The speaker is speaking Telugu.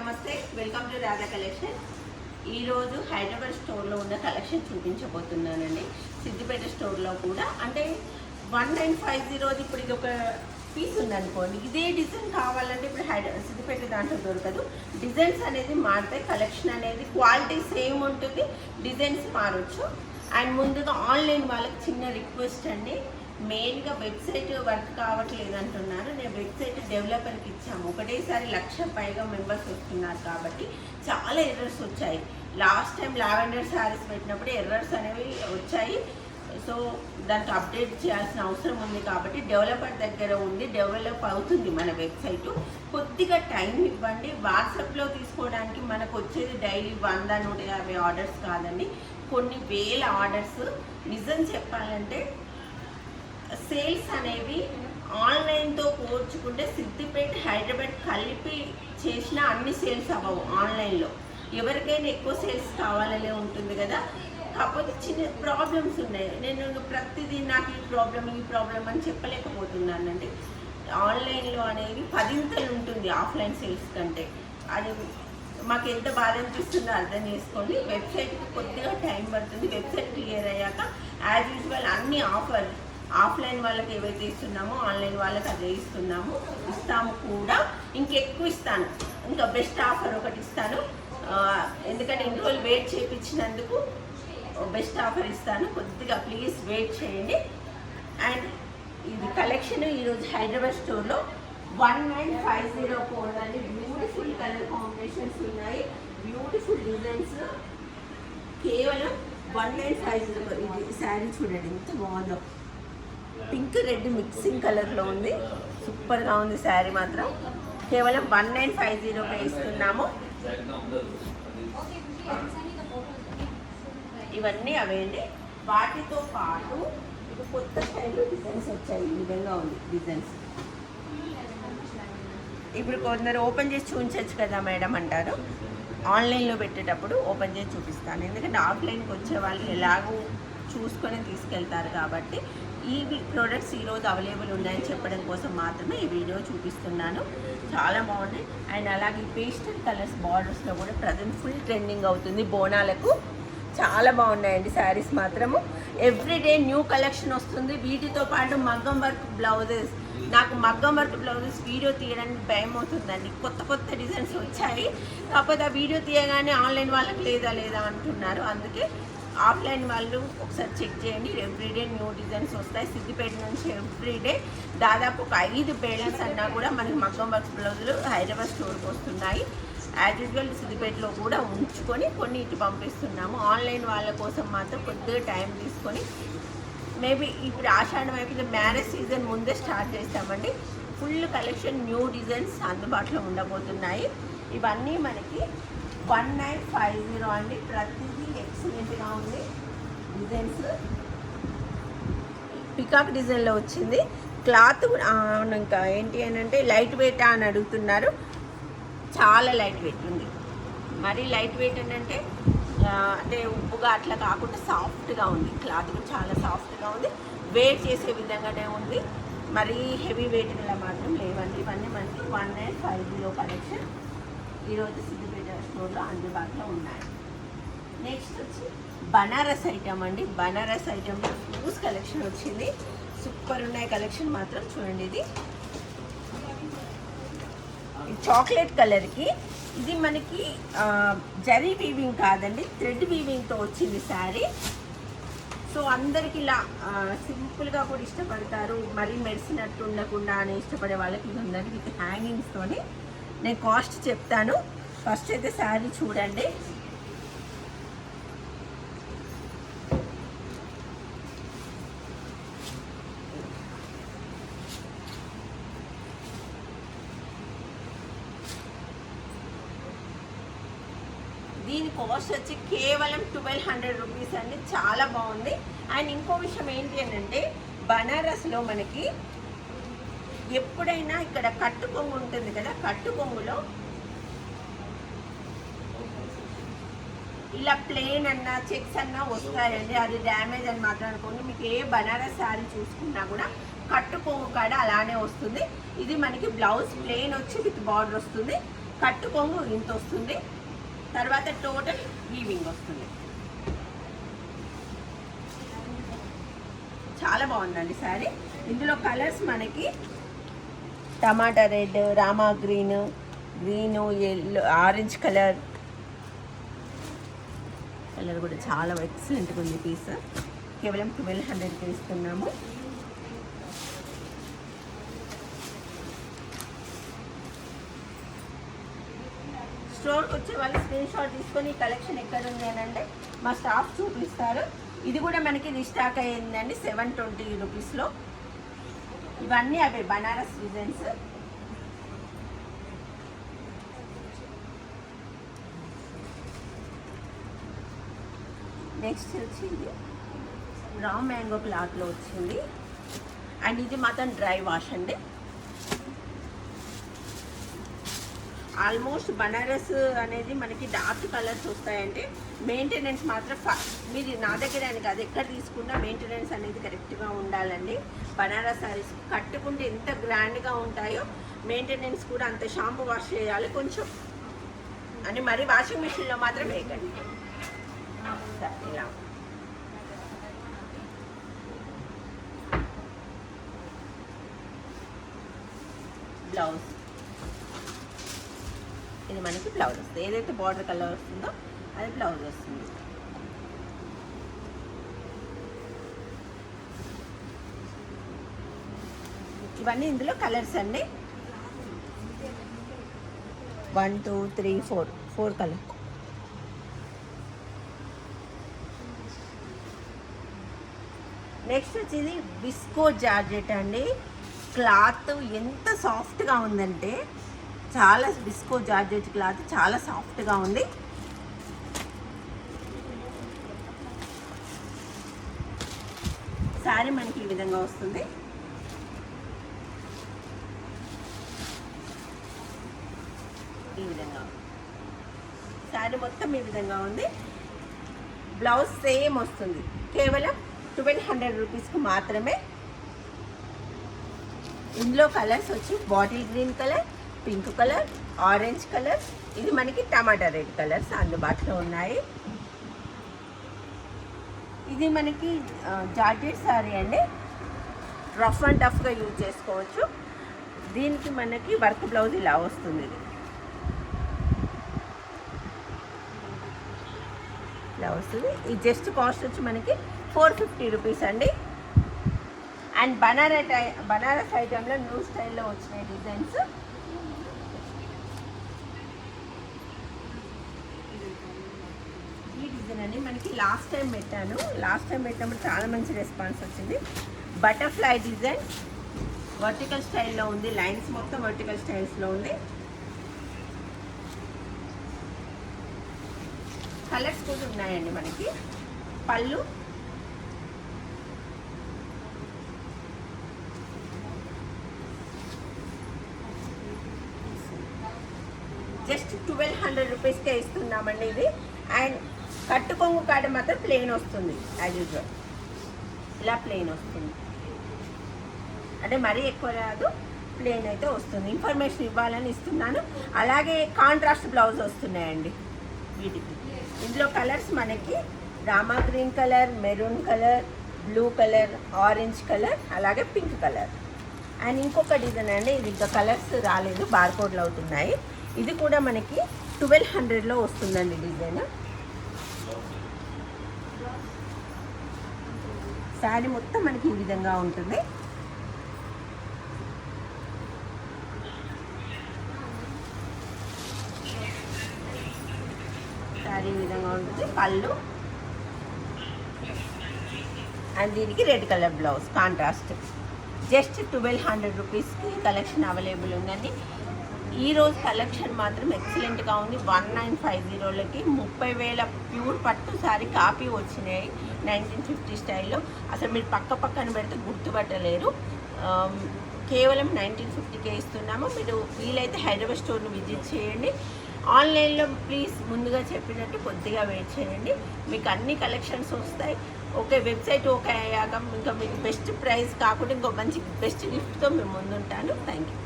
నమస్తే వెల్కమ్ టు రాధా కలెక్షన్ ఈరోజు హైదరాబాద్ స్టోర్లో ఉన్న కలెక్షన్ చూపించబోతున్నానండి. సిద్దిపేట స్టోర్లో కూడా. అంటే వన్ నైన్ ఫైవ్ జీరోది ఇప్పుడు ఇది ఒక పీస్ ఉందనుకోండి. ఇదే డిజైన్ కావాలంటే ఇప్పుడు హైదరాబాద్ సిద్దిపేట దాంట్లో దొరకదు. డిజైన్స్ అనేది మారుతాయి కలెక్షన్ అనేది క్వాలిటీ సేమ్ ఉంటుంది. డిజైన్స్ మారొచ్చు. అండ్ ముందుగా ఆన్లైన్ వాళ్ళకి చిన్న రిక్వెస్ట్ అండి. మెయిన్గా వెబ్సైట్ వర్క్ కావట్లేదు అంటున్నారు నేను వెబ్సైట్ డెవలపర్కి ఇచ్చాము. ఒకటేసారి లక్ష పైగా మెంబర్స్ వస్తున్నారు కాబట్టి చాలా ఎర్రర్స్ వచ్చాయి. లాస్ట్ టైం లావెండర్ శారీస్ పెట్టినప్పుడు ఎర్రర్స్ అనేవి వచ్చాయి. సో దానికి అప్డేట్ చేయాల్సిన అవసరం ఉంది కాబట్టి డెవలపర్ దగ్గర ఉంది డెవలప్ అవుతుంది మన వెబ్సైట్. కొద్దిగా టైం ఇవ్వండి. వాట్సాప్లో తీసుకోవడానికి మనకు వచ్చేది డైలీ వంద నూట యాభై ఆర్డర్స్ కాదండి. కొన్ని వేల ఆర్డర్స్. నిజం చెప్పాలంటే సేల్స్ అనేవి ఆన్లైన్తో పోల్చుకుంటే సిద్దిపేట హైదరాబాద్ కలిపి చేసిన అన్ని సేల్స్ అవ్వవు ఆన్లైన్లో. ఎవరికైనా ఎక్కువ సేల్స్ కావాలనే ఉంటుంది కదా. కాకపోతే చిన్న ప్రాబ్లమ్స్ ఉన్నాయి. నేను ప్రతిదీ నాకు ఈ ప్రాబ్లం ఈ ప్రాబ్లం అని చెప్పలేకపోతున్నానండి. ఆన్లైన్లో అనేది పదింతలు ఉంటుంది ఆఫ్లైన్ సేల్స్ కంటే. అది మాకు ఎంత బాధ అనిపిస్తుందో అర్థం చేసుకోండి. వెబ్సైట్కి కొద్దిగా టైం పడుతుంది. వెబ్సైట్ క్లియర్ అయ్యాక యాజ్ యూజువల్ అన్ని ఆఫర్ ఆఫ్లైన్ వాళ్ళకి ఏవైతే ఇస్తున్నామో ఆన్లైన్ వాళ్ళకి అదే ఇస్తున్నాము. ఇస్తాము కూడా. ఇంకెక్కువ ఇస్తాను. ఇంకా బెస్ట్ ఆఫర్ ఒకటి ఇస్తాను. ఎందుకంటే ఇన్ని రోజులు వెయిట్ చేయించినందుకు బెస్ట్ ఆఫర్ ఇస్తాను. కొద్దిగా ప్లీజ్ వెయిట్ చేయండి. అండ్ ఇది కలెక్షన్ ఈరోజు హైదరాబాద్ స్టోర్లో one nine five zero four అని బ్యూటిఫుల్ కలర్ కాంబినేషన్స్ ఉన్నాయి. Beautiful designs. కేవలం వన్ నైన్ ఫైవ్ జీరో ఇది శారీ చూడండి ఎంత బాగుందో. పింక్ రెడ్ మిక్సింగ్ కలర్లో ఉంది. సూపర్గా ఉంది శారీ మాత్రం. కేవలం వన్ నైన్ ఫైవ్ జీరోకే ఇస్తున్నాము. ఇవన్నీ అవేండి వాటితో పాటు ఇది కొత్త స్టైల్లో డిజైన్స్ వచ్చాయి. ఈ విధంగా ఉంది డిజైన్స్. ఇప్పుడు కొందరు ఓపెన్ చేసి చూపించవచ్చు కదా మేడం అంటారు. ఆన్లైన్లో పెట్టేటప్పుడు ఓపెన్ చేసి చూపిస్తాను. ఎందుకంటే ఆఫ్లైన్కి వచ్చే వాళ్ళు ఎలాగో చూసుకొని తీసుకెళ్తారు కాబట్టి ఈ ప్రోడక్ట్స్ ఈరోజు అవైలబుల్ ఉన్నాయని చెప్పడం కోసం మాత్రమే ఈ వీడియో చూపిస్తున్నాను. చాలా బాగున్నాయి. అండ్ అలాగే పేస్టల్ కలర్స్ బార్డర్స్లో కూడా ప్రజెంట్ ఫుల్ ట్రెండింగ్ అవుతుంది బోనాలకు. చాలా బాగున్నాయండి శారీస్ మాత్రము. ఎవ్రీడే న్యూ కలెక్షన్ వస్తుంది. వీటితో పాటు మగ్గం వర్క్ బ్లౌజెస్. నాకు మగ్గం వర్క్ బ్లౌజెస్ వీడియో తీయడానికి భయం అవుతుందండి. కొత్త కొత్త డిజైన్స్ వచ్చాయి. కాకపోతే ఆ వీడియో తీయగానే ఆన్లైన్ వాళ్ళకి లేదా లేదా అంటున్నారు. అందుకే ఆఫ్లైన్ వాళ్ళు ఒకసారి చెక్ చేయండి. ఎవ్రీడే న్యూ డిజైన్స్ వస్తాయి. సిద్దిపేట నుంచి ఎవ్రీడే దాదాపు ఒక ఐదు పేరెంట్స్ అన్నా కూడా మనకి మగ్గం వర్క్ బ్లౌజులు హైదరాబాద్ స్టోర్కి వస్తున్నాయి. యాజ్ యూజువల్ సిద్దిపేటలో కూడా ఉంచుకొని కొన్ని ఇటు పంపిస్తున్నాము. ఆన్లైన్ వాళ్ళ కోసం మాత్రం కొద్దిగా టైం తీసుకొని మేబీ ఇప్పుడు ఆషాఢం అయిపోతే మ్యారేజ్ సీజన్ ముందే స్టార్ట్ చేస్తామండి. ఫుల్ కలెక్షన్ న్యూ డిజైన్స్ అందుబాటులో ఉండబోతున్నాయి. ఇవన్నీ మనకి వన్ నైన్ ఫైవ్ జీరో అండి. ప్రతి నీట్గా ఉంది. డిజైన్స్ పికాక్ డిజైన్లో వచ్చింది. క్లాత్ ఇంకా ఏంటి అని అంటే లైట్ వెయిట్ అని అడుగుతున్నారు. చాలా లైట్ వెయిట్ ఉంది. మరీ లైట్ వెయిట్ ఏంటంటే అంటే ఉప్పుగా అట్లా కాకుండా సాఫ్ట్గా ఉంది. క్లాత్ కూడా చాలా సాఫ్ట్గా ఉంది. వెయిట్ చేసే విధంగానే ఉంది. మరీ హెవీ వెయిట్ గల మాత్రం లేవండి. ఇవన్నీ మనకి one nine five zero collection ఈరోజు సిద్దిపేట స్టోర్లో అందుబాటులో ఉన్నాయి. నెక్స్ట్ వచ్చి బనారస్ ఐటమ్ అండి. బనారస్ ఐటమ్లో ఫ్యూస్ కలెక్షన్ వచ్చింది. సూపర్ ఉన్నాయి కలెక్షన్ మాత్రం చూడండి ఇది. చాక్లెట్ కలర్కి ఇది మనకి జరీ వీవింగ్ కాదండి థ్రెడ్ వీవింగ్తో వచ్చింది శారీ సో అందరికి ఇలా సింపుల్గా కూడా ఇష్టపడతారు. మరీ మెరిసినట్టు ఉండకుండా అని ఇష్టపడే వాళ్ళకి ఇది ఉందండి విత్ హ్యాంగింగ్స్తోని నేను కాస్ట్ చెప్తాను. ఫస్ట్ అయితే శారీ చూడండి. కాస్ట్ వచ్చి కేవలం ట్వెల్వ్ హండ్రెడ్ రూపీస్ అండి. చాలా బాగుంది. అండ్ ఇంకో విషయం ఏంటి అని అంటే బనారస్లో మనకి ఎప్పుడైనా ఇక్కడ కట్టు కొంగు ఉంటుంది కదా కట్టు కొంగులో ఇలా ప్లేన్ అన్నా చెక్స్ అన్నా వస్తాయండి. అది డ్యామేజ్ అని మాత్రం అనుకోండి. మీకు ఏ బనారస్ శారీ చూసుకున్నా కూడా కట్టు కొంగు కాడ అలానే వస్తుంది. ఇది మనకి బ్లౌజ్ ప్లేన్ వచ్చి విత్ బార్డర్ వస్తుంది. కట్టు కొంగు ఇంత వస్తుంది. తర్వాత టోటల్ వీవింగ్ వస్తుంది. చాలా బాగుందండి శారీ. ఇందులో కలర్స్ మనకి tomato red Rama green green yellow orange colour colour కూడా చాలా ఎక్సలెంట్గా ఉంది పీస్ కేవలం ట్వెల్వ్ హండ్రెడ్కి ఇస్తున్నాము. స్టోర్కి వచ్చే వాళ్ళు స్క్రీన్ షాట్ తీసుకొని కలెక్షన్ ఎక్కడ ఉంది అని అంటే మా స్టాఫ్ చూపిస్తారు. ఇది కూడా మనకి రీస్టాక్ అయ్యిందండి సెవెన్ ట్వంటీ రూపీస్లో. ఇవన్నీ అవి బనారస్ డిజైన్స్. నెక్స్ట్ వచ్చి రా మ్యాంగో క్లాత్లో వచ్చింది. అండ్ ఇది మాత్రం డ్రై వాష్ అండి. ఆల్మోస్ట్ బనారస్ అనేది మనకి డార్క్ కలర్స్ వస్తాయంటే మెయింటెనెన్స్ మాత్రం ఫ- మీరు నా దగ్గర అని కాదు ఎక్కడ తీసుకున్నా మెయింటెనెన్స్ అనేది కరెక్ట్గా ఉండాలండి. బనారస్ సారీస్ కట్టుకుంటే ఎంత గ్రాండ్గా ఉంటాయో మెయింటెనెన్స్ కూడా అంత షాంపూ వాష్ చేయాలి కొంచెం. అని మరి వాషింగ్ మిషన్లో మాత్రం వేయకండి. ఇలా. బ్లౌజ్. ఇది మనకి బ్లౌజ్ వస్తుంది. ఏదైతే బార్డర్ కలర్ వస్తుందో అది బ్లౌజ్ వస్తుంది. ఇవన్నీ ఇందులో కలర్స్ అండి. One two three four four colour next వచ్చేది విస్కో జార్జెట్ అండి. క్లాత్ ఎంత సాఫ్ట్గా ఉందంటే చాలా డిస్కో జార్జెట్ క్లాత్ చాలా సాఫ్ట్గా ఉంది. శారీ మనకి ఈ విధంగా వస్తుంది. ఈ విధంగా. శారీ మొత్తం ఈ విధంగా ఉంది. బ్లౌజ్ సేమ్ వస్తుంది. కేవలం ట్వెల్వ్ హండ్రెడ్ రూపీస్కి మాత్రమే. ఇందులో కలర్స్ వచ్చి bottle green colour pink colour orange colour. ఇది మనకి టమాటా రెడ్ కలర్స్ అందుబాటులో ఉన్నాయి. ఇది మనకి జార్జెట్ సారీ అండి. రఫ్ అండ్ టఫ్గా యూజ్ చేసుకోవచ్చు. దీనికి మనకి వర్క్ బ్లౌజ్ ఇలా వస్తుంది ఇది. ఇలా వస్తుంది. ఈ జస్ట్ కాస్ట్ వచ్చి మనకి ఫోర్ ఫిఫ్టీ రూపీస్ అండి. అండ్ బనారస్ బనారస్ ఐటెంలో న్యూ స్టైల్లో వచ్చినాయి డిజైన్స్ ఈ డిజైన్ అండి మనకి లాస్ట్ టైం పెట్టాను. లాస్ట్ టైం పెట్టినప్పుడు చాలా మంచి రెస్పాన్స్ వచ్చింది. బటర్ఫ్లై డిజైన్ వర్టికల్ స్టైల్లో ఉంది. లైన్స్ మొత్తం వర్టికల్ స్టైల్స్లో ఉంది. కలర్స్ కూడా ఉన్నాయండి మనకి. పళ్ళు. జస్ట్ ట్వెల్వ్ హండ్రెడ్ రూపీస్కే ఇస్తున్నామండి ఇది. అండ్ కట్టు కొంగు కాడ మాత్రం ప్లెయిన్ వస్తుంది యాజ్ యూజువల్ ఇలా ప్లెయిన్ వస్తుంది. అంటే మరీ ఎక్కువ రాదు ప్లెయిన్ అయితే వస్తుంది. ఇన్ఫర్మేషన్ ఇవ్వాలని ఇస్తున్నాను. అలాగే కాంట్రాస్ట్ బ్లౌజ్ వస్తున్నాయండి వీటికి. ఇందులో కలర్స్ మనకి Rama green colour maroon colour blue colour orange colour అలాగే పింక్ కలర్. అండ్ ఇంకొక డిజైన్ అండి ఇది ఇంకా కలర్స్ రాలేదు బార్కోడ్లు అవుతున్నాయి. ఇది కూడా మనకి ట్వెల్వ్ హండ్రెడ్లో వస్తుందండి డిజైన్ శారీ మొత్తం మనకి ఈ విధంగా ఉంటుంది. శారీ ఈ విధంగా ఉంటుంది. పళ్ళు. అండ్ దీనికి red colour blouse contrast just twelve hundred రూపీస్కి కలెక్షన్ అవైలబుల్ ఉందండి. ఈ రోజు కలెక్షన్ మాత్రం ఎక్సలెంట్గా ఉంది. వన్ నైన్ ఫైవ్ జీరోలకి ముప్పై వేల ప్యూర్ పట్టు సారీ కాపీ వచ్చినాయి నైన్టీన్ ఫిఫ్టీ స్టైల్లో. అసలు మీరు పక్క పక్కన పెడితే గుర్తుపట్టలేరు. కేవలం నైన్టీన్ ఫిఫ్టీకే ఇస్తున్నాము. మీరు వీలైతే హైదరాబాద్ స్టోర్ని విజిట్ చేయండి. ఆన్లైన్లో ప్లీజ్ ముందుగా చెప్పినట్టు కొద్దిగా వెయిట్ చేయండి. మీకు అన్ని కలెక్షన్స్ వస్తాయి. ఓకే వెబ్సైట్ ఓకే అయ్యాక ఇంకా మీకు బెస్ట్ ప్రైస్ కాకుండా ఇంకో మంచి బెస్ట్ గిఫ్ట్తో మేము ముందుంటాను. Thank you